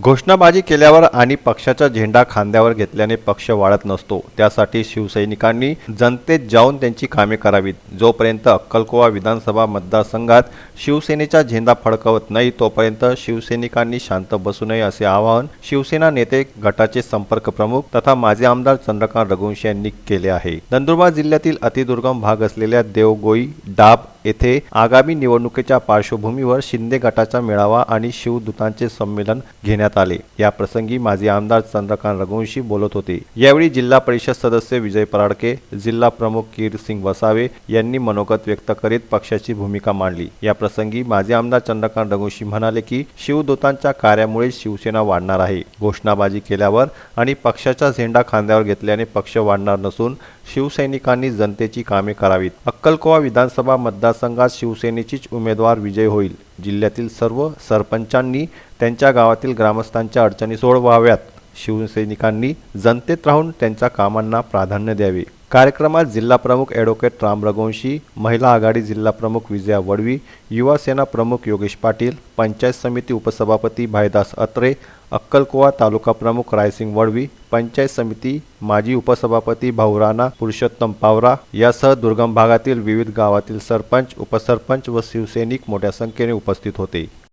घोषणाबाजी केल्यावर आणि पक्षाचा झेंडा खांद्यावर घेतल्याने पक्ष वाढत नसतो. त्यासाठी शिवसैनिकांनी जनतेत जाऊन त्यांची कामे करावीत. जोपर्यंत अक्कलकोवा विधानसभा मतदारसंघात शिवसेनेचा झेंडा फडकवत नाही तोपर्यंत शिवसैनिकांनी शांत बसू नये असे आवाहन शिवसेना नेते गटाचे संपर्क प्रमुख तथा माजी आमदार चंद्रकांत रघुवंशी यांनी केले आहे. नंदुरबार जिल्ह्यातील अतिदुर्गम भाग असलेल्या देवगोई डाब येथे आगामी निवडणुकीच्या पार्श्वभूमीवर शिंदे गटाचा मेळावा आणि शिवदूतांचे संमेलन घेण्यात आले. या प्रसंगी माजी आमदार चंद्रकांत रघुवंशी बोलत होते. यावेळी जिल्हा परिषद सदस्य विजय पराडके जिल्हा प्रमुख कीरसिंग वसावे यांनी मनोगत व्यक्त करीत पक्षाची भूमिका मांडली. या प्रसंगी माजी आमदार चंद्रकांत रघुवंशी म्हणाले की शिवदूतांच्या कार्यामुळे शिवसेना वाढणार आहे. घोषणाबाजी केल्यावर आणि पक्षाचा झेंडा खांद्यावर घेतल्याने पक्ष वाढणार नसून शिवसैनिकांनी जनतेची कामे करावीत. अक्कलकोवा विधानसभा मतदारसंघात शिवसेनेचीच उमेदवार विजय होईल. जिल्ह्यातील सर्व सरपंचांनी त्यांच्या गावातील ग्रामस्थांच्या अडचणी सोडवाव्यात. शिवसैनिकांनी जनतेत राहून त्यांच्या कामांना प्राधान्य द्यावे. कार्यक्रमात जिल्हा प्रमुख ॲडव्होकेट राम रघुवंशी महिला आघाडी जिल्हा प्रमुख विजया वडवी युवा सेना प्रमुख योगेश पाटील पंचायत समिती उपसभापती भाईदास अत्रे अक्कलकोवा तालुका प्रमुख रायसिंग वडवी पंचायत समिती माजी उपसभापती भाऊराणा पुरुषोत्तम पावरा यासह दुर्गम भागातील विविध गावातील सरपंच उपसरपंच व शिवसैनिक मोठ्या संख्येने उपस्थित होते.